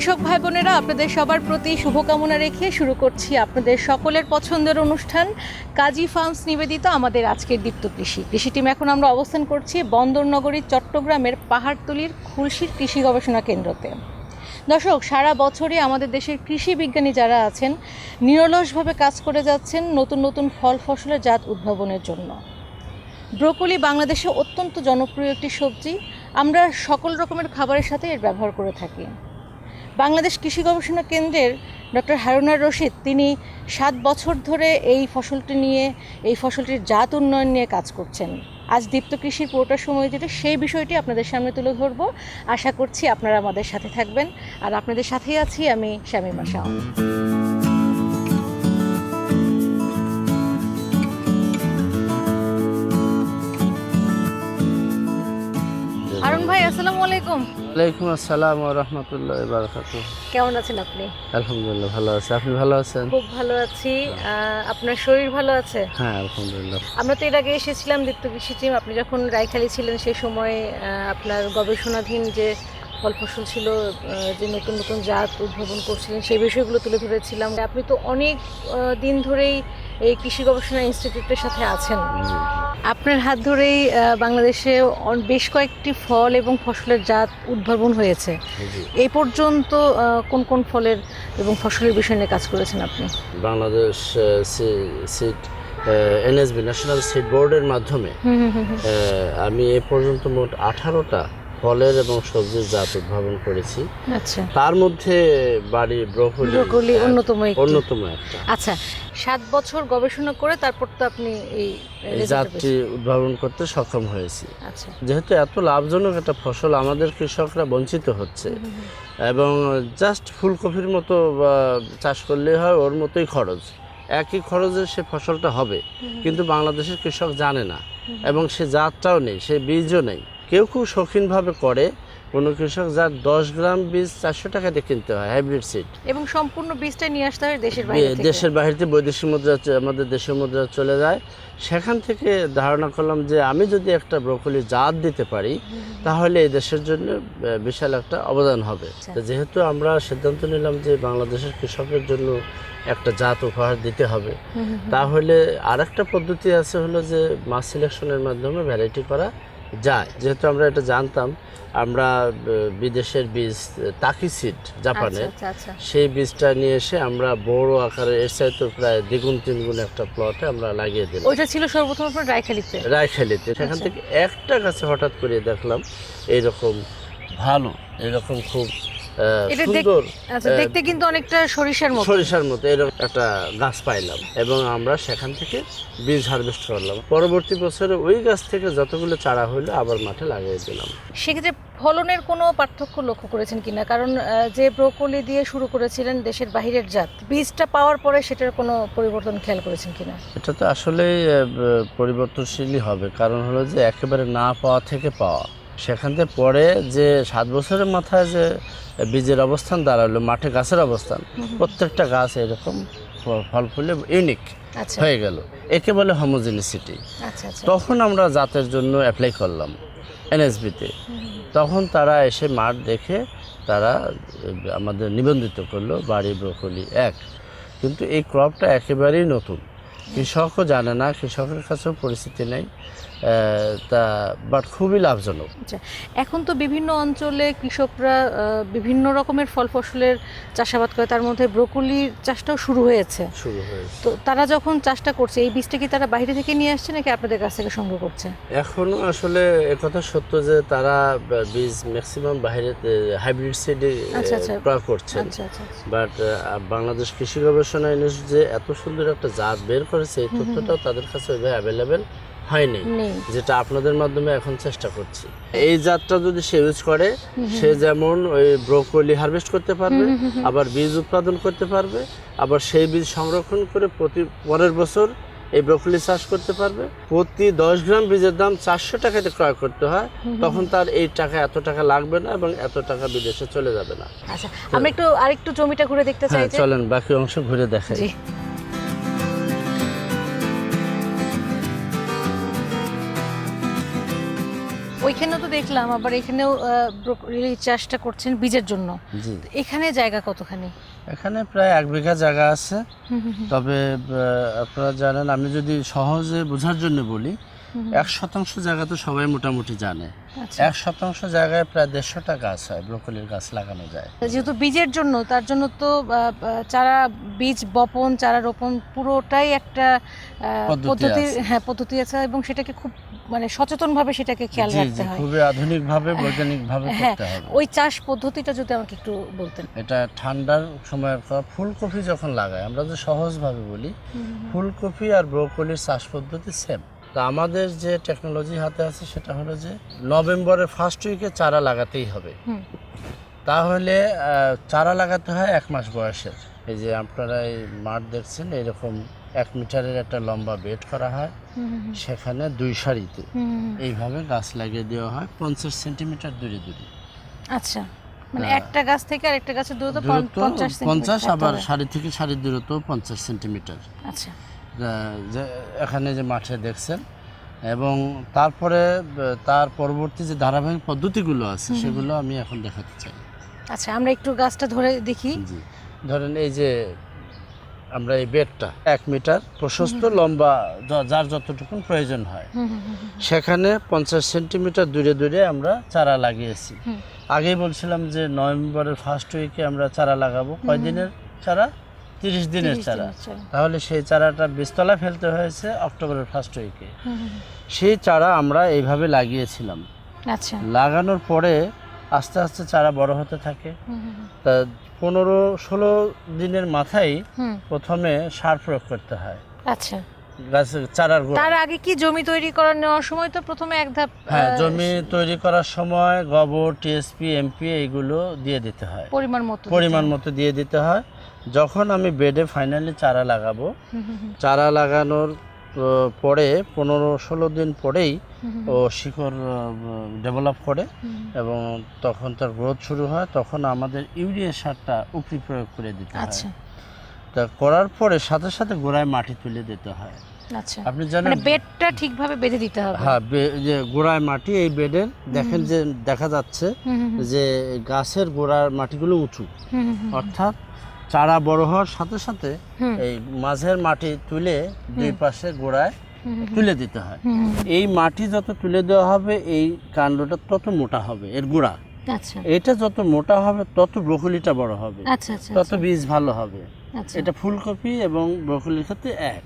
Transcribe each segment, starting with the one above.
কৃষক ভাই বোনেরা আপনাদের সবার প্রতি শুভকামনা রেখে শুরু করছি আপনাদের সকলের পছন্দের অনুষ্ঠান কাজী ফার্মস নিবেদিত আমাদের আজকের দীপ্ত কৃষি। কৃষি টিম এখন আমরা অবস্থান করছি বন্দরনগরী চট্টগ্রামের পাহাড়তলির খুলশির কৃষি গবেষণা কেন্দ্রতে। দর্শক, সারা বছরই আমাদের দেশের কৃষি বিজ্ঞানী যারা আছেন, নিরলসভাবে কাজ করে যাচ্ছেন নতুন নতুন ফল ফসলের জাত উদ্ভাবনের জন্য। ব্রোকলি বাংলাদেশে অত্যন্ত জনপ্রিয় একটি সবজি। আমরা সকল রকমের খাবারের সাথে এর ব্যবহার করে থাকি। বাংলাদেশ কৃষি গবেষণা কেন্দ্রের ডক্টর হারুনার রশিদ, তিনি সাত বছর ধরে এই ফসলটি নিয়ে, এই ফসলটির জাত উন্নয়ন নিয়ে কাজ করছেন। আজ দীপ্ত কৃষির পুরোটা সময় যেটা সেই বিষয়টি আপনাদের সামনে তুলে ধরবো। আশা করছি আপনারা আমাদের সাথে থাকবেন। আর আপনাদের সাথেই আছি আমি শ্যামী শাহ। আসসালামু আলাইকুম। ওয়ালাইকুম আসসালাম রহমতুল্লাহ বারকাত কেমন আছেন আপনি? আলহামদুলিল্লাহ ভালো আছে। আপনি ভালো আছেন? খুব ভালো আছি। আপনার শরীর ভালো আছে? হ্যাঁ আলহামদুলিল্লাহ। আমরা তো এর আগে এসেছিলাম দীপ্ত কৃষি টিম আপনি যখন রায়খালী ছিলেন সেই সময় আপনার গবেষণাধীন যে ফল ফসল ছিল যে নতুন নতুন জাত উদ্ভাবন করছিলেন সেই বিষয়গুলো তুলে ধরেছিলাম। আপনি তো অনেক দিন ধরেই এই কৃষি গবেষণা ইনস্টিটিউটের সাথে আছেন। আপনার হাত ধরেই বাংলাদেশে বেশ কয়েকটি ফল এবং ফসলের জাত উদ্ভাবন হয়েছে। এই পর্যন্ত কোন কোন ফলের এবং ফসলের বিষয় নিয়ে কাজ করেছেন আপনি? Bangladesh seed NSB national seed বোর্ডের মাধ্যমে আমি এ পর্যন্ত মোট আঠারোটা ফলের এবং সবজির জাত উদ্ভাবন করেছি। আচ্ছা। তার মধ্যে বাড়ি ব্রোকলি অন্যতম অন্যতম একটা। আচ্ছা সাত বছর গবেষণা করে তারপর তো আপনি এই জাতটি উদ্ভাবন করতে সক্ষম হয়েছি। আচ্ছা। যেহেতু এত লাভজনক একটা ফসল আমাদের কৃষকরা বঞ্চিত হচ্ছে এবং জাস্ট ফুলকপির মতো চাষ করলেই হয় ওর মতোই খরচ। একই খরচে সে ফসলটা হবে কিন্তু বাংলাদেশের কৃষক জানে না এবং সে জাতটাও নেই সে বীজও নেই। কেউ খুব শৌখিনভাবে করে কোনো কৃষক যার দশ গ্রাম বীজ চারশো টাকা দিয়ে কিনতে হয় হাইব্রিড সিড এবং সম্পূর্ণ বীজটা নিয়ে আসতে হয় দেশের বাইরে দেশের বাহিরে বৈদেশিক মুদ্রা আমাদের দেশের মুদ্রা চলে যায়। সেখান থেকে ধারণা করলাম যে আমি যদি একটা ব্রোকলি জাত দিতে পারি তাহলে এই দেশের জন্য বিশাল একটা অবদান হবে। আচ্ছা। যেহেতু আমরা সিদ্ধান্ত নিলাম যে বাংলাদেশের কৃষকের জন্য একটা জাত উপহার দিতে হবে। তাহলে আরেকটা পদ্ধতি আছে হলো যে মাছ সিলেকশনের মাধ্যমে ভ্যারাইটি করা। যায়। যেহেতু আমরা এটা জানতাম আমরা বিদেশের বীজ তাকি সিড জাপানের আচ্ছা আচ্ছা আচ্ছা। সেই বীজটা নিয়ে এসে আমরা বড় আকারে এর চাইতে প্রায় দ্বিগুণ তিনগুণ একটা প্লটে আমরা লাগিয়ে দিলাম। ওইটা ছিল সর্বপ্রথম আপনার রায়খালিতে রায়খালিতে সেখান। থেকে একটা গাছে হঠাৎ করে দেখলাম এইরকম ভালো এরকম খুব এটা আচ্ছা দেখতে কিন্তু অনেকটা সরিষার মতো। সরিষার মতো এরকম একটা গাছ পাইলাম এবং আমরা সেখান থেকে বীজ হারভেস্ট করলাম। পরবর্তী বছরে ওই গাছ থেকে যতগুলো চারা হইল আবার মাঠে লাগিয়ে দিলাম। সেক্ষেত্রে ফলনের কোনো পার্থক্য লক্ষ্য করেছেন কিনা? কারণ আহ, যে ব্রোকলি দিয়ে শুরু করেছিলেন দেশের বাহিরের জাত বীজটা পাওয়ার পরে সেটার কোনো পরিবর্তন খেয়াল করেছেন কিনা? এটা তো ব- পরিবর্তনশীলই হবে। কারণ হলো যে একেবারে না পাওয়া থেকে পাওয়া। সেখান থেকে পরে যে সাত বছরের মাথায় যে বীজের অবস্থান দাঁড়াল মাঠে গাছের অবস্থান প্রত্যেকটা গাছ এরকম ফল ফুলে ইউনিক আচ্ছা। হয়ে গেল। একে বলে হোমোজিনিসিটি আচ্ছা আচ্ছা। তখন আমরা জাতের জন্য অ্যাপ্লাই করলাম এনএসবিতে তখন তারা এসে মাঠ দেখে তারা আমাদের নিবন্ধিত করল বাড়ি ব্রোকলি এক। কিন্তু এই ক্রপটা একেবারেই নতুন। কৃষকও জানে না কৃষকের কাছেও পরিস্থিতি নেই তা বাট খুবই লাভজনক। আচ্ছা এখন তো বিভিন্ন অঞ্চলে কৃষকরা বিভিন্ন রকমের ফল ফসলের চাষাবাদ করে তার মধ্যে ব্রোকলির চাষটাও শুরু হয়েছে। শুরু হয়েছে। তো তারা যখন চাষটা করছে এই বীজটা কি তারা বাইরে থেকে নিয়ে আসছে নাকি আপনাদের কাছ থেকে সংগ্রহ করছে? এখনও আসলে একথা সত্য যে তারা বীজ ম্যাক্সিমাম বাইরে হাইব্রিড সিড আচ্ছা, আচ্ছা। প্রয়োগ আচ্ছা আচ্ছা আচ্ছা। বাট বাংলাদেশ কৃষি গবেষণা ইউনিভার্সিটি যে এত সুন্দর একটা জাত বের করেছে এই তথ্যটাও তাদের কাছে ওইভাবে অ্যাভেলেবেল হয়নি যেটা আপনাদের মাধ্যমে এখন চেষ্টা করছি। এই জাতটা যদি সে ইউজ করে সে যেমন ওই ব্রোকলি হারভেস্ট করতে পারবে আবার বীজ উৎপাদন করতে পারবে আবার সেই বীজ সংরক্ষণ করে প্রতি পরের বছর এই ব্রোকলি চাষ করতে পারবে। প্রতি দশ গ্রাম বীজের দাম চারশো টাকাতে ক্রয় করতে হয় তখন তার এই টাকা এত টাকা লাগবে না এবং এত টাকা বিদেশে চলে যাবে না। আচ্ছা আমরা একটু আরেকটু জমিটা ঘুরে দেখতে চাই হ্যাঁ চলেন বাকি অংশ ঘুরে দেখাই। ওইখানেও তো দেখলাম আবার এখানেও ব্রোকলি চাষটা করছেন বীজের জন্য। জি। এখানে জায়গা কতখানি? এখানে প্রায় এক বিঘা জায়গা আছে। তবে আপনারা জানেন আমি যদি সহজে বোঝার জন্য বলি এক শতাংশ জায়গা তো সবাই মোটামুটি জানে। আচ্ছা। এক শতাংশ জায়গায় প্রায় দেড়শোটা গাছ হয় ব্রোকলির গাছ লাগানো যায়। যেহেতু বীজের জন্য তার জন্য তো চারা বীজ বপন চারা রোপণ পুরোটাই একটা পদ্ধতি হ্যাঁ পদ্ধতি আছে এবং সেটাকে খুব মানে সচেতন ভাবে সেটাকে খেয়াল রাখতে হয়। খুবই আধুনিক ভাবে বৈজ্ঞানিক ভাবে হ্যাঁ করতে হবে। ওই চাষ পদ্ধতিটা যদি আমাকে একটু বলতেন। এটা ঠান্ডার সময় ফুলকপি যখন লাগাই আমরা যে সহজভাবে বলি ফুলকপি আর ব্রোকলির চাষ পদ্ধতি সেম তা আমাদের যে টেকনোলজি হাতে আছে সেটা হলো যে নভেম্বরের ফার্স্ট উইকে চারা লাগাতেই হবে। তাহলে চারা লাগাতে হয় এক মাস বয়সের। এই যে আপনারা এই মাঠ দেখছেন এরকম এক মিটারের একটা লম্বা বেড করা হয়। সেখানে দুই সারিতে। এইভাবে গাছ লাগিয়ে দেওয়া হয় পঞ্চাশ সেন্টিমিটার দূরে দূরে। আচ্ছা। মানে হ্যাঁ। একটা গাছ থেকে আরেকটা গাছের দূরত্ব পঞ্চাশ আবার। সারি থেকে সারির দূরত্ব পঞ্চাশ সেন্টিমিটার। আচ্ছা। যে এখানে যে মাঠে দেখছেন এবং তারপরে তার পরবর্তী যে ধারাবাহিক পদ্ধতিগুলো আছে সেগুলো আমি এখন দেখাতে চাই। আচ্ছা আমরা একটু গাছটা ধরে দেখি। ধরেন এই যে আমরা এই বেডটা এক মিটার প্রশস্ত লম্বা যার যতটুকু প্রয়োজন হয়। সেখানে পঞ্চাশ সেন্টিমিটার দূরে দূরে আমরা চারা লাগিয়েছি। আগেই বলছিলাম যে নভেম্বরের ফার্স্ট উইকে আমরা চারা লাগাবো। কয় দিনের চারা? তিরিশ দিনের চারা। তাহলে সেই চারাটা বীজতলা ফেলতে হয়েছে অক্টোবরের ফার্স্ট উইকে সেই চারা আমরা এইভাবে লাগিয়েছিলাম। আচ্ছা। লাগানোর পরে আস্তে আস্তে চারা বড় হতে থাকে। তা পনেরো ষোলো দিনের মাথায় প্রথমে সার প্রয়োগ করতে হয়। আচ্ছা। গাছের চারার তার আগে কি জমি তৈরি করার নেওয়ার সময় তো প্রথমে এক ধাপ হ্যাঁ জমি তৈরি করার সময় গোবর টিএসপি এমপি এইগুলো দিয়ে দিতে হয়। পরিমাণ মতো পরিমাণ মতো দিয়ে দিতে হয়। যখন আমি বেডে ফাইনালি চারা লাগাবো চারা লাগানোর পরে পনেরো ষোলো দিন পরেই ও শিকড় ডেভেলপ করে এবং তখন তার গ্রোথ শুরু হয় তখন আমাদের ইউরিয়া সারটা উপরি প্রয়োগ করে দিতে হয়। আচ্ছা। তা করার পরে সাথে সাথে গোড়ায় মাটি তুলে দিতে হয়। আচ্ছা। আপনি জানেন মানে বেডটা ঠিকভাবে বেঁধে দিতে হবে। হ্যাঁ যে গোড়ায় মাটি এই বেডের দেখেন যে দেখা যাচ্ছে যে গাছের গোড়ার মাটিগুলো উঁচু। অর্থাৎ চারা বড় হওয়ার সাথে সাথে এই মাঝের মাটি তুলে দুই পাশে গোড়ায় তুলে দিতে হয়। এই মাটি যত তুলে দেওয়া হবে এই কাণ্ডটা তত মোটা হবে এর গোড়া। আচ্ছা। এটা যত মোটা হবে তত ব্রোকলিটা বড় হবে। আচ্ছা আচ্ছা তত বীজ ভালো হবে। এটা ফুলকপি এবং ব্রোকলির ক্ষেত্রে এক।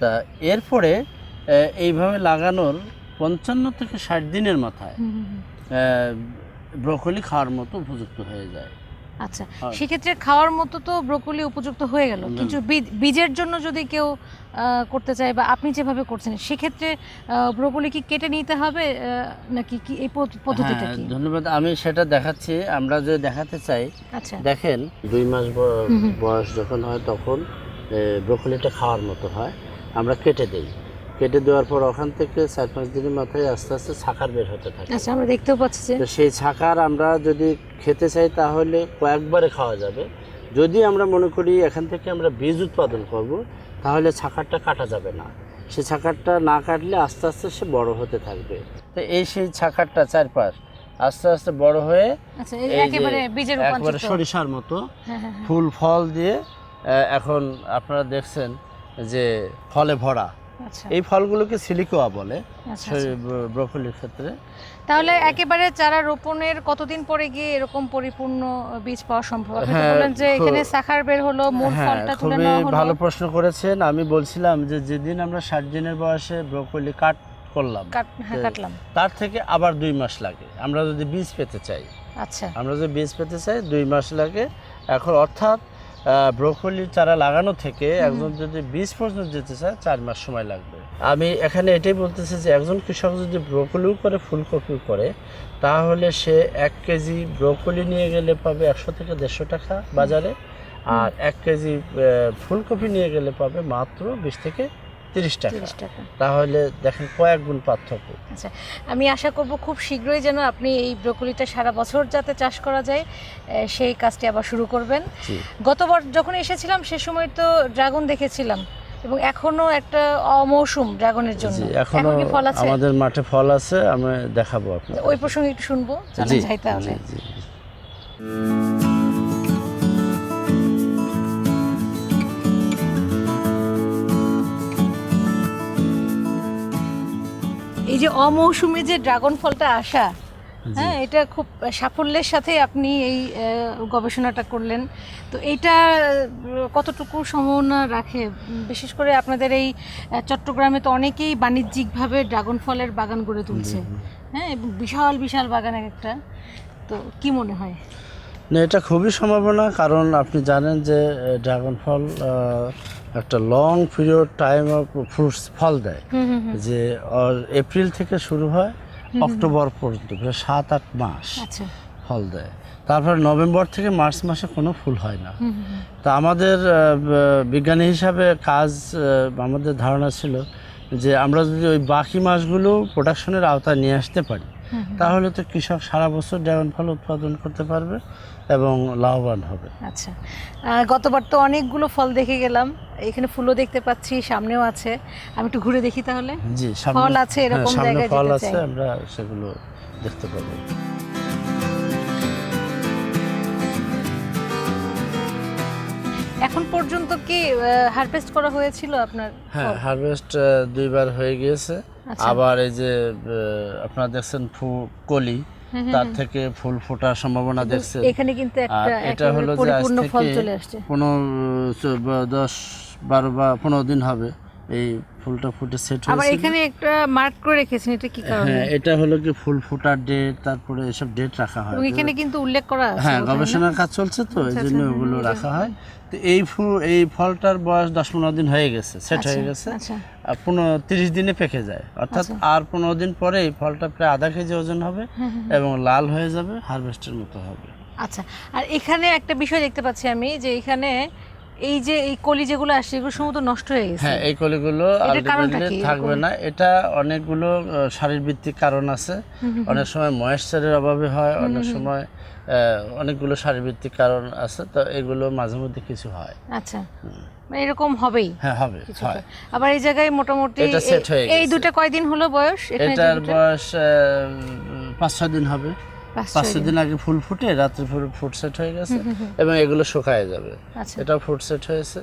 তা এরপরে এইভাবে লাগানোর পঞ্চান্ন থেকে ষাট দিনের মাথায় ব্রোকলি খাওয়ার মতো উপযুক্ত হয়ে যায়। আচ্ছা। সেক্ষেত্রে খাওয়ার মতো তো ব্রোকলি উপযুক্ত হয়ে গেল। কিন্তু বীজ- বীজের জন্য যদি কেউ করতে চায় বা আপনি যেভাবে করছেন সেক্ষেত্রে ব্রোকলি কি কেটে নিতে হবে নাকি কি এই পদ্ধ- পদ্ধতিটা হ্যাঁ, কি? ধন্যবাদ। আমি সেটা দেখাচ্ছি। আমরা যে দেখাতে চাই আচ্ছা। দেখেন দুই মাস। বয়স যখন হয় তখন ব্রোকলিটা খাওয়ার মতো হয়। আমরা কেটে দেই। কেটে দেওয়ার পর ওখান থেকে চার পাঁচ দিনের মাথায় আস্তে আস্তে ছাকার বের হতে থাকে। আচ্ছা আমরা দেখতেও পাচ্ছি যে তো সেই ছাকার আমরা যদি খেতে চাই তাহলে কয়েকবারে খাওয়া যাবে। যদি আমরা মনে করি এখান থেকে আমরা বীজ উৎপাদন করব তাহলে ছাকারটা কাটা যাবে না। সে ছাকারটা না কাটলে আস্তে আস্তে সে বড় হতে থাকবে। তো এই সেই ছাকারটা চারপাশ আস্তে আস্তে বড় হয়ে আচ্ছা একেবারে সরিষার মতো হ্যাঁ হ্যাঁ হ্যাঁ। ফুল ফল দিয়ে এখন আপনারা দেখছেন যে ফলে ভরা। এই ফলগুলোকে সিলিকোয়া বলে আচ্ছা, আচ্ছা। ব্র- ব্রোকলির ক্ষেত্রে। তাহলে একেবারে চারা রোপণের কতদিন পরে গিয়ে এরকম পরিপূর্ণ বীজ পাওয়া সম্ভব আপনি হ্যাঁ, বললেন যে এখানে শাখার বের হলো মূল হ্যাঁ ফলটা তুলে নেওয়া হলো। ভালো প্রশ্ন করেছেন। আমি বলছিলাম যে যেদিন আমরা ষাট দিনের বয়সে ব্রোকলি কাট করলাম কাট- হ্যাঁ কাটলাম। তার থেকে আবার দুই মাস লাগে। আমরা যদি বীজ পেতে চাই আচ্ছা। আমরা যদি বীজ পেতে চাই দুই মাস লাগে। এখন অর্থাৎ ব্রোকলি চারা লাগানো থেকে একজন যদি বীজ পর্যন্ত যেতে চায় চার মাস সময় লাগবে। আমি এখানে এটাই বলতেছি যে একজন কৃষক যদি ব্রোকলিও করে ফুলকপিও করে তাহলে সে এক কেজি ব্রোকলি নিয়ে গেলে পাবে একশো থেকে দেড়শো টাকা বাজারে আর এক কেজি ফুলকপি নিয়ে গেলে পাবে মাত্র বিশ থেকে তিরিশ টাকা। তাহলে দেখেন কয়েক গুণ পার্থক্য। আচ্ছা আমি আশা করব খুব শীঘ্রই যেন আপনি এই ব্রোকলিটা সারা বছর যাতে চাষ করা যায় সেই কাজটি আবার শুরু করবেন। গতবার যখন এসেছিলাম সে সময় তো ড্রাগন দেখেছিলাম এবং এখনও একটা অমৌসুম ড্রাগনের জন্য। এখনও ফল আছে? আমাদের মাঠে ফল আছে আমি দেখাবো আপনাকে ওই প্রসঙ্গে একটু শুনব চলেন জি যাই তাহলে যে অমৌসুমে যে ড্রাগন ফলটা আসা হ্যাঁ এটা খুব সাফল্যের সাথে আপনি এই গবেষণাটা করলেন। তো এটা কতটুকু সম্ভাবনা রাখে? বিশেষ করে আপনাদের এই চট্টগ্রামে তো অনেকেই বাণিজ্যিকভাবে ড্রাগন ফলের বাগান গড়ে তুলছে। হ্যাঁ এবং বিশাল বিশাল বাগান এক একটা। তো কি মনে হয়? না এটা খুবই সম্ভাবনা কারণ আপনি জানেন যে ড্রাগন ফল একটা long period time of fruits ফল দেয়। যে এপ্রিল থেকে শুরু হয় অক্টোবর পর্যন্ত প্রায় সাত আট মাস আচ্ছা। ফল দেয়। তারপর নভেম্বর থেকে মার্চ মাসে কোনো ফুল হয় না। তা আমাদের বিজ্ঞানী হিসাবে কাজ আমাদের ধারণা ছিল যে আমরা যদি ওই বাকি মাসগুলো প্রোডাকশনের আওতায় নিয়ে আসতে পারি তাহলে তো কৃষক সারা বছর ড্রাগন ফল উৎপাদন করতে পারবে এবং লাভবান হবে। আচ্ছা। গতবার তো অনেকগুলো ফল দেখে গেলাম। এখানে ফুলও দেখতে পাচ্ছি সামনেও আছে। আমি একটু ঘুরে দেখি তাহলে। জি ফল আছে এরকম হ্যাঁ, সামনে জায়গায় ফল আছে আমরা সেগুলো দেখতে পাবো। এখন পর্যন্ত কি হারভেস্ট করা হয়েছিল আপনার হ্যাঁ হারভেস্ট দুইবার হয়ে গিয়েছে। আচ্ছা। আবার এই যে আপনারা দেখছেন ফু কলি। তার থেকে ফুল ফোটার সম্ভাবনা দেখছে। এখানে কিন্তু একটা এটা হলো যে আজ থেকে পনেরো দশ বারো বা পনেরো দিন হবে এই ফুলটা ফুটে সেট আবার হয়েছে এখানে একটা মার্ক করে রেখেছেন এটা কি কারণে? হ্যাঁ এটা হলো কি ফুল ফোটার ডেট তারপরে এসব ডেট রাখা হয়। এখানে কিন্তু উল্লেখ করা আছে হ্যাঁ গবেষণার কাজ চলছে তো এই আচ্ছা, জন্য আচ্ছা, ওগুলো হ্যাঁ, রাখা হয়। তো এই ফুল এই ফলটার বয়স দশ পনেরো দিন হয়ে গেছে সেট হয়ে আচ্ছা, গেছে। আচ্ছা। আর পনেরো তিরিশ দিনে পেকে যায়। অর্থাৎ। আর পনেরো দিন পরে এই ফলটা প্রায় আধা কেজি ওজন হবে। এবং লাল হয়ে যাবে হারভেস্টের মতো হবে। আচ্ছা আর এখানে একটা বিষয় দেখতে পাচ্ছি আমি যে এখানে এই যে এই কলি যেগুলো আসছে এগুলো সমস্ত নষ্ট হয়ে গেছে। হ্যাঁ এই কলিগুলো আলটিমেটলি থাকবে না। এটা অনেকগুলো শারীরবৃত্তিক কারণ আছে। অনেক সময় ময়েশ্চারের অভাবে হয় অনেক সময় অনেকগুলো শারীরবৃত্তিক কারণ আছে তো এগুলো মাঝে মধ্যে কিছু হয়। আচ্ছা। মানে এরকম হবেই। হ্যাঁ হবে হয়। আবার এই জায়গায় মোটামুটি এই- দুটো কয়দিন হলো বয়স? এটার বয়স পাঁচ ছয় দিন হবে। পাঁচ দিন আগে ফুল ফুটে রাত্রে ফুল ফুট সেট হয়ে গেছে এবং এগুলো শুকায় যাবে। এটা এটাও ফুট সেট হয়েছে।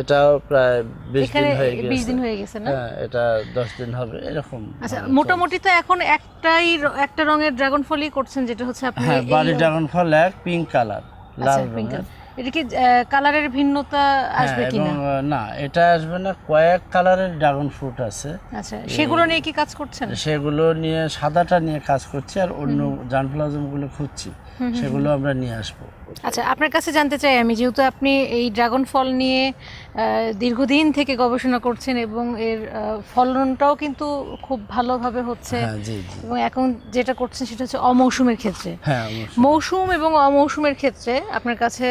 এটাও প্রায় বিশ দিন হয়ে বিশ দিন হয়ে গেছে না? হ্যাঁ এটা দশ দিন হবে এরকম আচ্ছা মোটামুটি তো এখন একটাই একটা রঙের ড্রাগন ফলই করছেন যেটা হচ্ছে আপনি হ্যাঁ বাড়ি ড্রাগন ফল এক পিঙ্ক কালার আচ্ছা, লাল রঙের। এটা কি কালারের ভিন্নতা আসবে কি না এটা আসবে না কয়েক কালারের ড্রাগন ফ্রুট আছে। আচ্ছা সেগুলো নিয়ে কি কাজ করছেন? সেগুলো নিয়ে সাদাটা নিয়ে কাজ করছি আর অন্য জানপ্লাজমগুলো খুঁজছি সেগুলো আমরা নিয়ে আসব। আচ্ছা আপনার কাছে জানতে চাই আমি যেহেতু আপনি এই ড্রাগন ফল নিয়ে দীর্ঘদিন থেকে গবেষণা করছেন এবং এর ফলনটাও কিন্তু খুব ভালোভাবে হচ্ছে হ্যাঁ এবং এখন যেটা করছেন সেটা হচ্ছে অমৌসুমের ক্ষেত্রে। হ্যাঁ মৌসুম এবং অমৌসুমের ক্ষেত্রে আপনার কাছে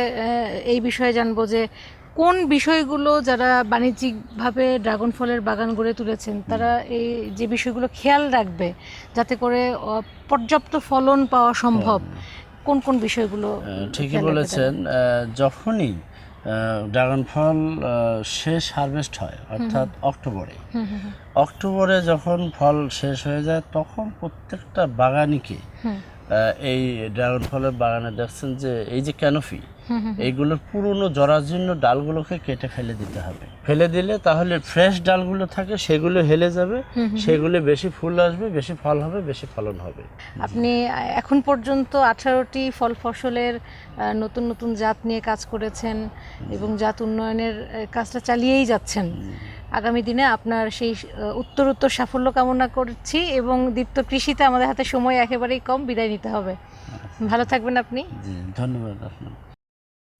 এই বিষয়ে জানব যে কোন বিষয়গুলো যারা বাণিজ্যিকভাবে ড্রাগন ফলের বাগান গড়ে তুলেছেন তারা এই যে বিষয়গুলো খেয়াল রাখবে যাতে করে পর্যাপ্ত ফলন পাওয়া সম্ভব। কোন কোন বিষয়গুলো ঠিকই বলেছেন। যখনই ড্রাগন ফল শেষ হারভেস্ট হয় অর্থাৎ অক্টোবরে অক্টোবরে যখন ফল শেষ হয়ে যায় তখন প্রত্যেকটা বাগানিকে এই ড্রাগন ফলের বাগানে দেখছেন যে এই যে ক্যানোফি এইগুলোর পুরনো জরাজীর্ণ ডালগুলোকে কেটে ফেলে দিতে হবে। ফেলে দিলে তাহলে ফ্রেশ ডালগুলো থাকে সেগুলো হেলে যাবে। সেগুলো বেশি ফুল আসবে বেশি ফল হবে বেশি ফলন হবে। আপনি এখন পর্যন্ত আঠারোটি ফল ফসলের নতুন নতুন জাত নিয়ে কাজ করেছেন এবং জাত উন্নয়নের কাজটা চালিয়েই যাচ্ছেন। আগামী দিনে আপনার সেই উত্তর উত্তর সাফল্য কামনা করছি এবং দীপ্ত কৃষিতে আমাদের হাতে সময় একেবারেই কম বিদায় নিতে হবে। ভালো থাকবেন আপনি। ধন্যবাদ আপনার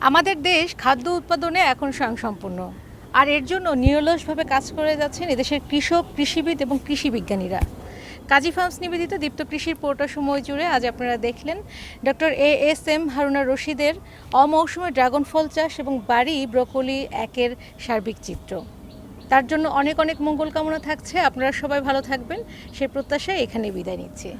আমাদের দেশ খাদ্য উৎপাদনে এখন স্বয়ংসম্পূর্ণ। আর এর জন্য নিরলসভাবে কাজ করে যাচ্ছেন এদেশের কৃষক, কৃষিবিদ এবং কৃষি বিজ্ঞানীরা। কাজী ফার্মস নিবেদিত দীপ্ত কৃষির পুরোটা সময় জুড়ে আজ আপনারা দেখলেন doctor A S M Haruna রশিদের অমৌসুমে ড্রাগন ফল চাষ এবং বাড়ি ব্রোকলি একের সার্বিক চিত্র। তার জন্য অনেক অনেক মঙ্গল কামনা থাকছে। আপনারা সবাই ভালো থাকবেন। সেই প্রত্যাশায় এখানে বিদায় নিচ্ছি।